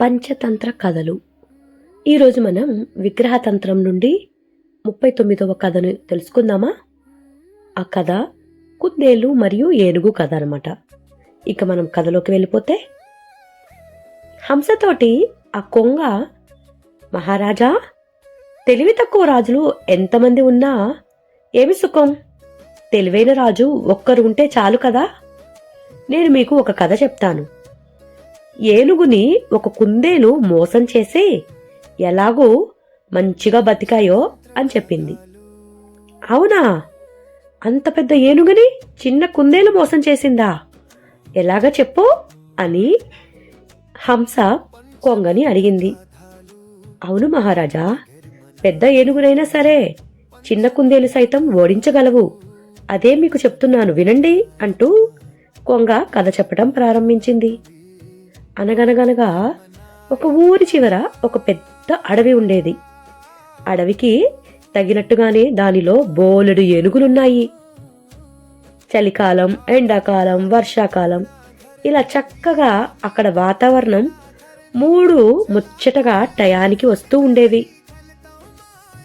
పంచతంత్ర కథలు. ఈరోజు మనం విగ్రహతంత్రం నుండి ముప్పై తొమ్మిదవ కథను తెలుసుకుందామా? ఆ కథ కుందేలు మరియు ఏనుగు కథ అనమాట ఇక మనం కథలోకి వెళ్ళిపోతే హంసతోటి ఆ కొంగ మహారాజా తెలివి తక్కువ రాజులు ఎంతమంది ఉన్నా ఏమి సుఖం? తెలివైన రాజు ఒక్కరు ఉంటే చాలు కదా? నేను మీకు ఒక కథ చెప్తాను. ఏనుగుని ఒక కుందేలు మోసం చేసి ఎలాగూ మంచిగా బతికాయో అని చెప్పింది. అవునా? అంత పెద్ద ఏనుగుని చిన్న కుందేలు మోసం చేసిందా? ఎలాగ చెప్పు అని హంస కొంగని అడిగింది. అవును మహారాజా పెద్ద ఏనుగునైనా సరే చిన్న కుందేలు సైతం ఓడించగలవు. అదే మీకు చెప్తున్నాను వినండి అంటూ కొంగ కథ చెప్పడం ప్రారంభించింది. అనగనగనగా ఒక ఊరి చివర ఒక పెద్ద అడవి ఉండేది. అడవికి తగినట్టుగానే దానిలో బోలెడు ఏనుగులున్నాయి. చలికాలం ఎండాకాలం వర్షాకాలం ఇలా చక్కగా అక్కడ వాతావరణం మూడు ముచ్చటగా టయానికి వస్తూ ఉండేవి.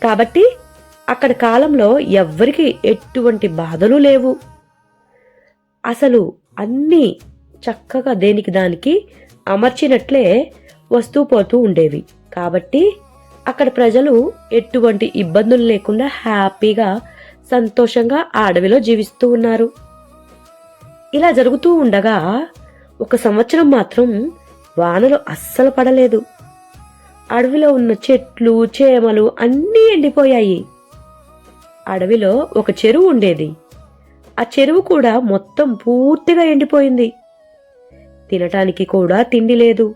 కాబట్టి అక్కడ కాలంలో ఎవ్వరికి ఎటువంటి బాధలు లేవు. అసలు అన్నీ చక్కగా దేనికి దానికి అమర్చినట్లే వస్తూ పోతూ ఉండేవి. కాబట్టి అక్కడ ప్రజలు ఎటువంటి ఇబ్బందులు లేకుండా హ్యాపీగా సంతోషంగా ఆ అడవిలో జీవిస్తూ ఉన్నారు. ఇలా జరుగుతూ ఉండగా ఒక సంవత్సరం మాత్రం వానలు అస్సలు పడలేదు. అడవిలో ఉన్న చెట్లు చేమలు అన్నీ ఎండిపోయాయి. అడవిలో ఒక చెరువు ఉండేది. ఆ చెరువు కూడా మొత్తం పూర్తిగా ఎండిపోయింది. తినటానికి కూడా తిండి లేదు.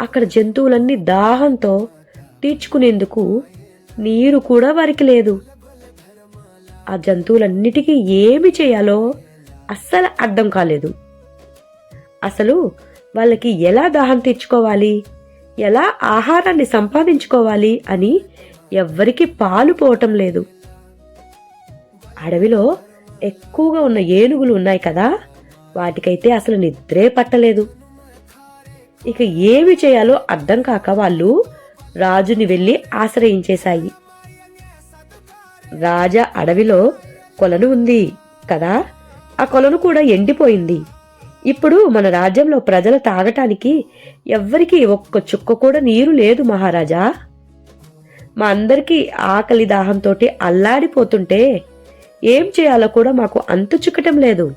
అక్కడ జంతువులన్నీ దాహంతో తీర్చుకునేందుకు నీరు కూడా వారికి లేదు. ఆ జంతువులన్నిటికీ ఏమి చేయాలో అస్సలు అర్థం కాలేదు. అసలు వాళ్ళకి ఎలా దాహం తీర్చుకోవాలి? ఎలా ఆహారాన్ని సంపాదించుకోవాలి అని ఎవ్వరికి పాలు పోవటం లేదు. అడవిలో ఎక్కువగా ఉన్న ఏనుగులు ఉన్నాయి కదా? వాటికైతే అసలు నిద్రే పట్టలేదు. ఇక ఏమి చేయాలో అర్థం కాక వాళ్ళు రాజుని వెళ్ళి ఆశ్రయించేశాయి. రాజా అడవిలో కొలను ఉంది కదా ఆ కొలను కూడా ఎండిపోయింది. ఇప్పుడు మన రాజ్యంలో ప్రజలు తాగటానికి ఎవ్వరికీ ఒక్క చుక్క కూడా నీరు లేదు మహారాజా. మా అందరికీ ఆకలి దాహంతో అల్లాడిపోతుంటే ఏం చేయాలో కూడా మాకు అంతు చిక్కటం లేదు.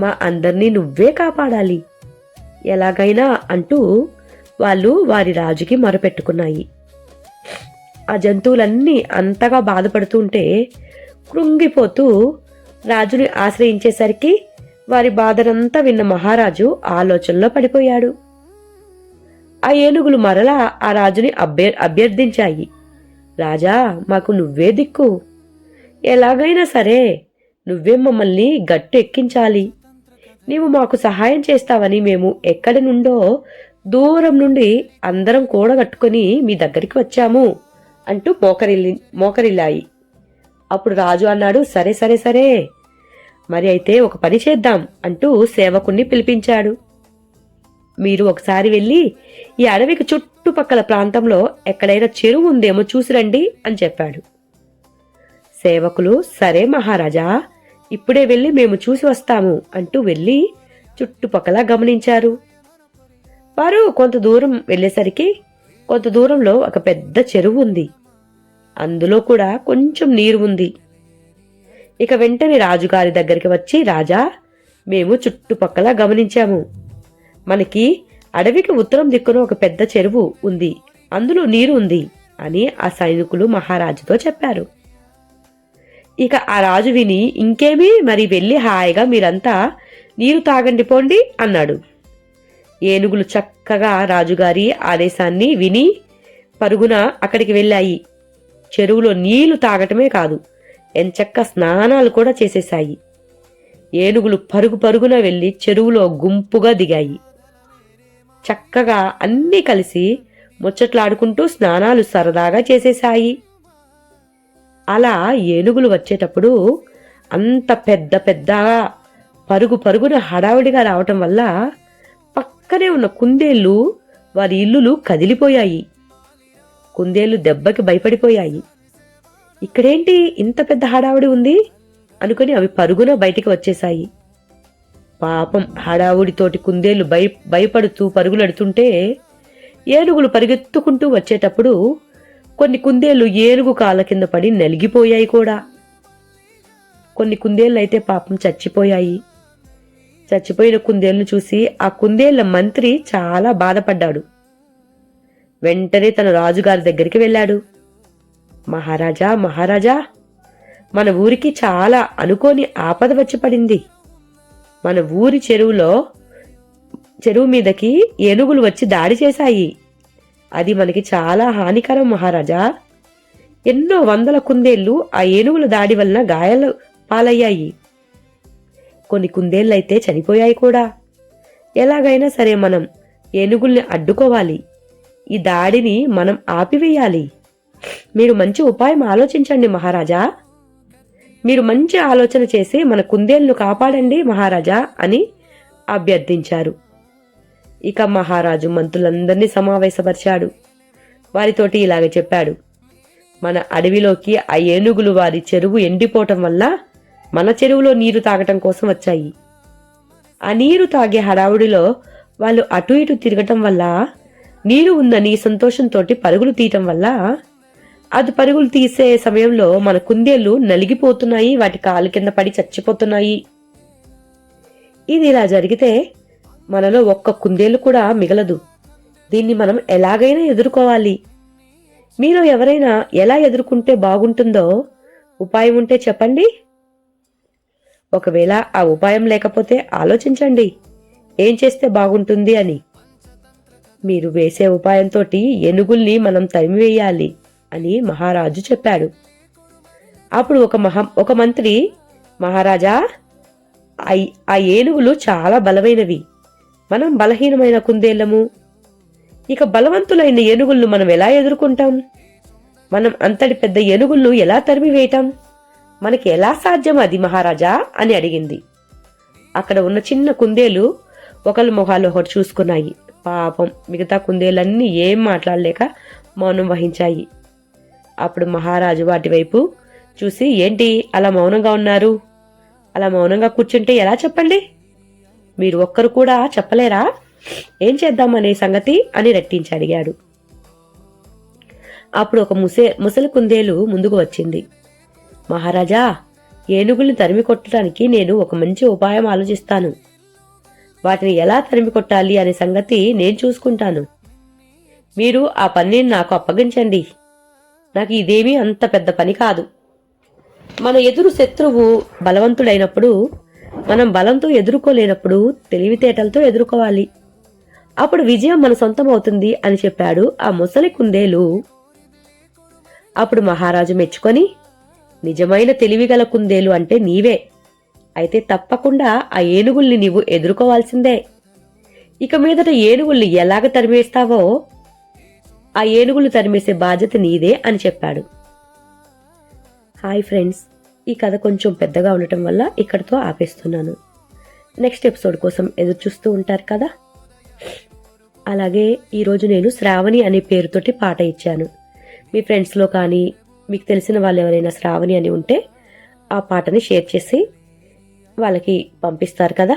మా అందరినీ నువ్వే కాపాడాలి. ఎలాగైనా అంటూ వాళ్ళు వారి రాజుకి మొరపెట్టుకున్నాయి. ఆ జంతువులన్నీ అంతగా బాధపడుతుంటే కృంగిపోతూ రాజుని ఆశ్రయించేసరికి వారి బాధనంతా విన్న మహారాజు ఆలోచనలో పడిపోయాడు. ఆ ఏనుగులు మరలా ఆ రాజుని అభ్య అభ్యర్థించాయి. రాజా మాకు నువ్వే దిక్కు. ఎలాగైనా సరే నువ్వే మమ్మల్ని గట్టు ఎక్కించాలి నీవు మాకు సహాయం చేస్తావని మేము ఎక్కడి నుండో దూరం నుండి అందరం కూడగట్టుకుని మీ దగ్గరికి వచ్చాము అంటూ మోకరిల్లి మోకరిల్లాయి. అప్పుడు రాజు అన్నాడు సరే సరే సరే మరి అయితే ఒక పని చేద్దాం అంటూ సేవకుణ్ణి పిలిపించాడు. మీరు ఒకసారి వెళ్ళి ఈ అడవికి చుట్టుపక్కల ప్రాంతంలో ఎక్కడైనా చెరువు ఉందేమో చూసిరండి అని చెప్పాడు. సేవకులు సరే మహారాజా ఇప్పుడే వెళ్ళి మేము చూసి వస్తాము అంటూ వెళ్ళి చుట్టుపక్కల గమనించారు. వారు కొంత దూరం వెళ్ళేసరికి కొంత దూరంలో ఒక పెద్ద చెరువు ఉంది. అందులో కూడా కొంచెం నీరు ఉంది. ఇక వెంటనే రాజుగారి దగ్గరికి వచ్చి రాజా మేము చుట్టుపక్కల గమనించాము. మనకి అడవికి ఉత్తరం దిక్కున ఒక పెద్ద చెరువు ఉంది. అందులో నీరు ఉంది అని ఆ సైనికులు మహారాజుతో చెప్పారు. ఇక ఆ రాజు విని ఇంకేమీ మరి వెళ్ళి హాయిగా మీరంతా నీరు తాగండి పోండి అన్నాడు. ఏనుగులు చక్కగా రాజుగారి ఆదేశాన్ని విని పరుగున అక్కడికి వెళ్ళాయి. చెరువులో నీళ్ళు తాగటమే కాదు ఎంచక్క స్నానాలు కూడా చేసేశాయి. ఏనుగులు పరుగు పరుగున వెళ్ళి చెరువులో గుంపుగా దిగాయి. చక్కగా అన్నీ కలిసి ముచ్చట్లాడుకుంటూ స్నానాలు సరదాగా చేసేశాయి. అలా ఏనుగులు వచ్చేటప్పుడు అంత పెద్ద పెద్ద పరుగు పరుగున హడావిడిగా రావటం వల్ల పక్కనే ఉన్న కుందేళ్ళు వారి ఇల్లులు కదిలిపోయాయి. కుందేళ్ళు దెబ్బకి భయపడిపోయాయి. ఇక్కడేంటి ఇంత పెద్ద హడావుడి ఉంది? అనుకుని అవి పరుగున బయటికి వచ్చేశాయి. పాపం హడావుడితోటి కుందేళ్ళు భయ భయపడుతూ పరుగులెడుతుంటే ఏనుగులు పరిగెత్తుకుంటూ వచ్చేటప్పుడు కొన్ని కుందేళ్ళు ఏనుగు కాళ్ళ కింద పడి నలిగిపోయాయి కూడా. కొన్ని కుందేళ్ళు అయితే పాపం చచ్చిపోయాయి. చచ్చిపోయిన కుందేళ్ళను చూసి ఆ కుందేళ్ళ మంత్రి చాలా బాధపడ్డాడు. వెంటనే తన రాజుగారి దగ్గరికి వెళ్ళాడు. మహారాజా మహారాజా మన ఊరికి చాలా అనుకోని ఆపద వచ్చి పడింది. మన ఊరి చెరువులో చెరువు మీదకి ఏనుగులు వచ్చి దాడి చేశాయి. అది మనకి చాలా హానికరం మహారాజా. ఎన్నో వందల కుందేళ్ళు ఆ ఏనుగుల దాడి వలన గాయాలు పాలయ్యాయి. కొన్ని కుందేళ్ళైతే చనిపోయాయి కూడా. ఎలాగైనా సరే మనం ఏనుగుల్ని అడ్డుకోవాలి. ఈ దాడిని మనం ఆపివేయాలి. మీరు మంచి ఉపాయం ఆలోచించండి మహారాజా. మీరు మంచి ఆలోచన చేసి మన కుందేళ్ళను కాపాడండి మహారాజా అని అభ్యర్థించారు. ఇక మహారాజు మంత్రులందరినీ సమావేశపరిచాడు. వారితోటి ఇలాగ చెప్పాడు. మన అడవిలోకి ఆ ఏనుగులు వారి చెరువు ఎండిపోవటం వల్ల మన చెరువులో నీరు తాగటం కోసం వచ్చాయి. ఆ నీరు తాగే హడావుడిలో వాళ్ళు అటు ఇటు తిరగటం వల్ల నీరు ఉందని సంతోషంతో పరుగులు తీయటం వల్ల అది పరుగులు తీసే సమయంలో మన కుందేళ్ళు నలిగిపోతున్నాయి వాటి కాలు కింద పడి చచ్చిపోతున్నాయి. ఇది ఇలా జరిగితే మనలో ఒక్క కుందేలు కూడా మిగలదు. దీన్ని మనం ఎలాగైనా ఎదుర్కోవాలి. మీరు ఎవరైనా ఎలా ఎదుర్కొంటే బాగుంటుందో ఉపాయం ఉంటే చెప్పండి. ఒకవేళ ఆ ఉపాయం లేకపోతే ఆలోచించండి. ఏం చేస్తే బాగుంటుంది అని. మీరు వేసే ఉపాయంతో ఏనుగుల్ని మనం తరిమివేయాలి అని మహారాజు చెప్పాడు. అప్పుడు ఒక మహా ఒక మంత్రి మహారాజా ఆ ఏనుగులు చాలా బలమైనవి. మనం బలహీనమైన కుందేళ్ళము? ఇక బలవంతులైన ఏనుగులను మనం ఎలా ఎదుర్కొంటాం? మనం అంతటి పెద్ద ఏనుగులను ఎలా తరిమివేయటం? మనకి ఎలా సాధ్యం అది మహారాజా? అని అడిగింది. అక్కడ ఉన్న చిన్న కుందేలు ఒకళ్ళ మొహాలు ఒకటి చూసుకున్నాయి. పాపం మిగతా కుందేలన్నీ ఏం మాట్లాడలేక మౌనం వహించాయి. అప్పుడు మహారాజు వాటి వైపు చూసి ఏంటి? అలా మౌనంగా ఉన్నారు? అలా మౌనంగా కూర్చుంటే ఎలా చెప్పండి? మీరు ఒక్కరు కూడా చెప్పలేరా? ఏం చేద్దామనే సంగతి అని రెట్టించి అడిగాడు. అప్పుడు ఒక ముసే ముసలి కుందేలు ముందుకు వచ్చింది. మహారాజా ఏనుగుల్ని తరిమి కొట్టడానికి నేను ఒక మంచి ఉపాయం ఆలోచిస్తాను. వాటిని ఎలా తరిమి కొట్టాలి అనే సంగతి నేను చూసుకుంటాను. మీరు ఆ పనిని నాకు అప్పగించండి. నాకు ఇదేమీ అంత పెద్ద పని కాదు. మన ఎదురు శత్రువు బలవంతుడైనప్పుడు మనం బలంతో ఎదుర్కోలేనప్పుడు తెలివితేటలతో ఎదుర్కోవాలి. అప్పుడు విజయం మన సొంతం అవుతుంది అని చెప్పాడు ఆ ముసలి కుందేలు. అప్పుడు మహారాజు మెచ్చుకొని నిజమైన తెలివిగల కుందేలు అంటే నీవే. అయితే తప్పకుండా ఆ ఏనుగుల్ని నీవు ఎదుర్కోవాల్సిందే. ఇక మీదట ఏనుగుల్ని ఎలాగ తరిమేస్తావో ఆ ఏనుగులు తరిమేసే బాధ్యత నీదే అని చెప్పాడు. Hi friends. ఈ కథ కొంచెం పెద్దగా ఉండటం వల్ల ఇక్కడితో ఆపేస్తున్నాను. నెక్స్ట్ ఎపిసోడ్ కోసం ఎదురు చూస్తూ ఉంటారు కదా? అలాగే ఈరోజు నేను శ్రావణి అనే పేరుతోటి పాట ఇచ్చాను. మీ ఫ్రెండ్స్లో కానీ మీకు తెలిసిన వాళ్ళు ఎవరైనా శ్రావణి అని ఉంటే ఆ పాటని షేర్ చేసి వాళ్ళకి పంపిస్తారు కదా?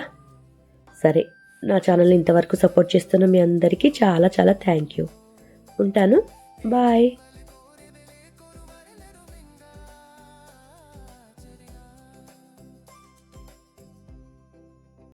సరే నా ఛానల్ని ఇంతవరకు సపోర్ట్ చేస్తున్న మీ అందరికీ చాలా చాలా థ్యాంక్ యూ. ఉంటాను. బాయ్.